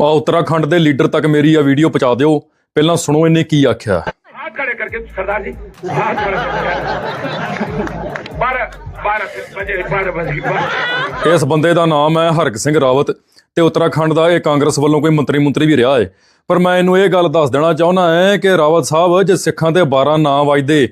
ਆ ਉੱਤਰਾਖੰਡ ਦੇ ਲੀਡਰ ਤੱਕ ਮੇਰੀ ਆ ਵੀਡੀਓ ਪਹੁੰਚਾ ਦਿਓ ਪਹਿਲਾਂ ਸੁਣੋ ਇਹਨੇ ਕੀ ਆਖਿਆ हाथ खड़े करके सरदार जी हाथ खड़े करके बारह बारह बजे बारह बजे बारह ਇਸ ਬੰਦੇ ਦਾ ਨਾਮ ਹੈ ਹਰਕ ਸਿੰਘ ਰਾਵਤ ਤੇ ਉੱਤਰਾਖੰਡ ਦਾ ਇਹ ਕਾਂਗਰਸ ਵੱਲੋਂ ਕੋਈ ਮੰਤਰੀ ਮੰਤਰੀ ਵੀ ਰਿਹਾ ਹੈ ਪਰ ਮੈਂ ਇਹਨੂੰ ਇਹ ਗੱਲ ਦੱਸ ਦੇਣਾ ਚਾਹੁੰਦਾ ਹਾਂ ਕਿ ਰਾਵਤ ਸਾਹਿਬ ਜੇ ਸਿੱਖਾਂ ਦੇ 12 ਨਾਂ ਵੱਜਦੇ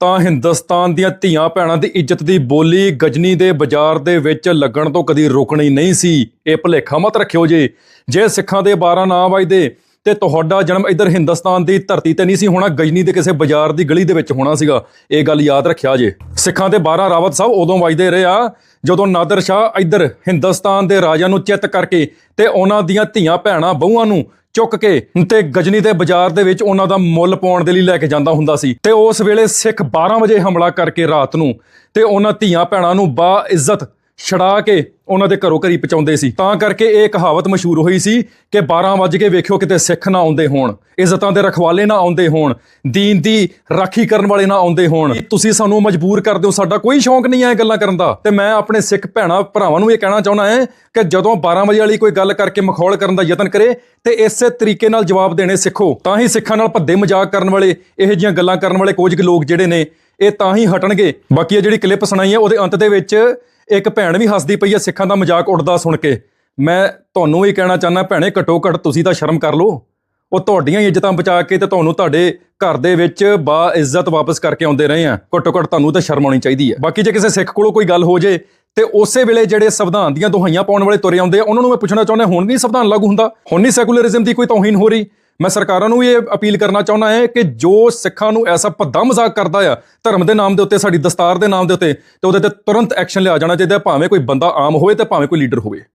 ਤਾਂ ਹਿੰਦੁਸਤਾਨ ਦੀਆਂ ਧੀਆਂ ਭੈਣਾਂ ਦੀ ਇੱਜ਼ਤ ਦੀ ਬੋਲੀ ਗਜਨੀ ਦੇ ਬਾਜ਼ਾਰ ਦੇ ਵਿੱਚ ਲੱਗਣ ਤੋਂ ਕਦੀ ਰੁਕਣੀ ਨਹੀਂ ਸੀ। ਇਹ ਭੁਲੇਖਾ ਮਤ ਰੱਖਿਓ ਜੇ। ਜੇ ਸਿੱਖਾਂ ਦੇ 12 ਨਾ ਵੱਜਦੇ ਤੇ ਤੁਹਾਡਾ ਜਨਮ ਇੱਧਰ ਹਿੰਦੁਸਤਾਨ ਦੀ ਧਰਤੀ ਤੇ ਨਹੀਂ ਸੀ ਹੋਣਾ, ਗਜਨੀ ਦੇ ਕਿਸੇ ਬਾਜ਼ਾਰ ਦੀ ਗਲੀ ਦੇ ਵਿੱਚ ਹੋਣਾ ਸੀਗਾ। ਇਹ ਗੱਲ ਯਾਦ ਰੱਖਿਆ ਜੇ। ਸਿੱਖਾਂ ਦੇ 12 ਰਾਵਤ ਸਾਹਿਬ ਉਦੋਂ ਵੱਜਦੇ ਰਹੇ ਆ, ਜਦੋਂ ਨਾਦਰ ਸ਼ਾਹ ਇੱਧਰ ਹਿੰਦੁਸਤਾਨ ਦੇ ਰਾਜਾ ਨੂੰ ਚਿੱਤ ਕਰਕੇ ਤੇ ਉਹਨਾਂ ਦੀਆਂ ਧੀਆਂ ਭੈਣਾਂ, ਬਹੂਆਂ ਨੂੰ ਚੁੱਕ ਕੇ ਤੇ ਗਜਨੀ ਦੇ ਬਾਜ਼ਾਰ ਦੇ ਵਿੱਚ ਉਹਨਾਂ ਦਾ ਮੁੱਲ ਪਾਉਣ ਦੇ ਲਈ ਲੈ ਕੇ ਜਾਂਦਾ ਹੁੰਦਾ ਸੀ। ਤੇ ਉਸ ਵੇਲੇ ਸਿੱਖ 12 ਵਜੇ ਹਮਲਾ ਕਰਕੇ ਰਾਤ ਨੂੰ ਤੇ ਉਹਨਾਂ ਧੀਆਂ ਭੈਣਾਂ ਨੂੰ ਬਾ ਇੱਜ਼ਤ ਛੜਾ ਕੇ ਉਹਨਾਂ ਦੇ ਘਰੋਂ ਘਰੀ ਪਹੁੰਚਾਉਂਦੇ ਸੀ। ਤਾਂ ਕਰਕੇ ਇਹ ਕਹਾਵਤ ਮਸ਼ਹੂਰ ਹੋਈ ਸੀ ਕਿ 12 ਵਜ ਕੇ ਵੇਖਿਓ ਕਿਤੇ ਸਿੱਖ ਨਾ ਆਉਂਦੇ ਹੋਣ, ਇੱਜ਼ਤਾਂ ਦੇ ਰਖਵਾਲੇ ਨਾ ਆਉਂਦੇ ਹੋਣ, ਦੀਨ ਦੀ ਰਾਖੀ ਕਰਨ ਵਾਲੇ ਨਾ ਆਉਂਦੇ ਹੋਣ। ਤੁਸੀਂ ਸਾਨੂੰ ਮਜਬੂਰ ਕਰਦੇ ਹੋ ਸਾਡਾ ਕੋਈ ਸ਼ੌਂਕ ਨਹੀਂ ਹੈ ਇਹ ਗੱਲਾਂ ਕਰਨ ਦਾ। ਤੇ ਮੈਂ ਆਪਣੇ ਸਿੱਖ ਭੈਣਾਂ, ਭਰਾਵਾਂ ਨੂੰ ਇਹ ਕਹਿਣਾ ਚਾਹੁੰਦਾ ਹਾਂ ਕਿ ਜਦੋਂ 12 ਵਜੇ ਵਾਲੀ ਕੋਈ ਗੱਲ ਕਰਕੇ ਮਖੌਲ ਕਰਨ ਦਾ ਯਤਨ ਕਰੇ, ਤੇ ਇਸੇ ਤਰੀਕੇ ਨਾਲ ਜਵਾਬ ਦੇਣੇ ਸਿੱਖੋ। ਤਾਂ ਹੀ ਸਿੱਖਾਂ ਨਾਲ ਭੱਦੇ ਮਜ਼ਾਕ ਕਰਨ ਵਾਲੇ, ਇਹੋ ਜਿਹੀਆਂ ਗੱਲਾਂ ਕਰਨ ਵਾਲੇ ਕੁਝ ਕੁ ਲੋਕ ਜਿਹੜੇ ਨੇ, ਇਹ ਤਾਂ ਹੀ ਹਟਣਗੇ। ਬਾਕੀ ਇਹ ਜਿਹੜੀ ਕਲਿੱਪ ਸੁਣਾਈ ਹੈ, ਉਹਦੇ ਅੰਤ ਦੇ ਵਿੱਚ ਇੱਕ ਭੈਣ ਵੀ ਹੱਸਦੀ ਪਈ ਹੈ ਸਿੱਖਾਂ ਦਾ ਮਜ਼ਾਕ ਉੱਡਦਾ ਸੁਣ ਕੇ। ਮੈਂ ਤੁਹਾਨੂੰ ਵੀ ਕਹਿਣਾ ਚਾਹੁੰਦਾ, ਭੈਣੇ, ਘਟੋ ਘਟ ਤੁਸੀਂ ਤਾਂ ਸ਼ਰਮ ਕਰ ਲਓ। ਉਹ ਤੁਹਾਡੀਆਂ ਇੱਜ਼ਤਾਂ ਬਚਾ ਕੇ ਤੇ ਤੁਹਾਨੂੰ ਤੁਹਾਡੇ ਘਰ ਦੇ ਵਿੱਚ ਬਾ ਇੱਜ਼ਤ ਵਾਪਸ ਕਰਕੇ ਆਉਂਦੇ ਰਹੇ ਆ। ਘਟੋ ਘਟ ਤੁਹਾਨੂੰ ਤਾਂ ਸ਼ਰਮ ਆਉਣੀ ਚਾਹੀਦੀ ਹੈ ਬਾਕੀ ਜੇ ਕਿਸੇ ਸਿੱਖ ਕੋਲੋਂ ਕੋਈ ਗੱਲ ਹੋ ਜੇ, ਤੇ ਉਸੇ ਵੇਲੇ ਜਿਹੜੇ ਸੰਵਿਧਾਨ ਦੀਆਂ ਦੁਹਾਈਆਂ ਪਾਉਣ ਵਾਲੇ ਤੁਰੇ ਆਉਂਦੇ ਆ, ਉਹਨਾਂ ਨੂੰ ਮੈਂ ਪੁੱਛਣਾ ਚਾਹੁੰਦਾ, ਹੁਣ ਨਹੀਂ ਸੰਵਿਧਾਨ ਲਾਗੂ ਹੁੰਦਾ? ਹੁਣ ਨਹੀਂ ਸੈਕੂਲਰਿਜ਼ਮ ਦੀ ਕੋਈ ਤੋਹੀਨ ਹੋ ਰਹੀ? ਮੈਂ ਸਰਕਾਰਾਂ ਨੂੰ ਵੀ ਇਹ ਅਪੀਲ ਕਰਨਾ ਚਾਹੁੰਦਾ ਹਾਂ ਕਿ ਜੋ ਸਿੱਖਾਂ ਨੂੰ ਐਸਾ ਭੱਦਾ ਮਜ਼ਾਕ ਕਰਦਾ ਆ, ਧਰਮ ਦੇ ਨਾਮ ਦੇ ਉੱਤੇ, ਸਾਡੀ ਦਸਤਾਰ ਦੇ ਨਾਮ ਦੇ ਉੱਤੇ, ਤੇ ਉਹਦੇ ਤੇ ਤੁਰੰਤ ਐਕਸ਼ਨ ਲਿਆ ਜਾਣਾ ਚਾਹੀਦਾ ਭਾਵੇਂ ਕੋਈ ਬੰਦਾ ਆਮ ਹੋਵੇ ਤੇ ਭਾਵੇਂ ਕੋਈ ਲੀਡਰ ਹੋਵੇ।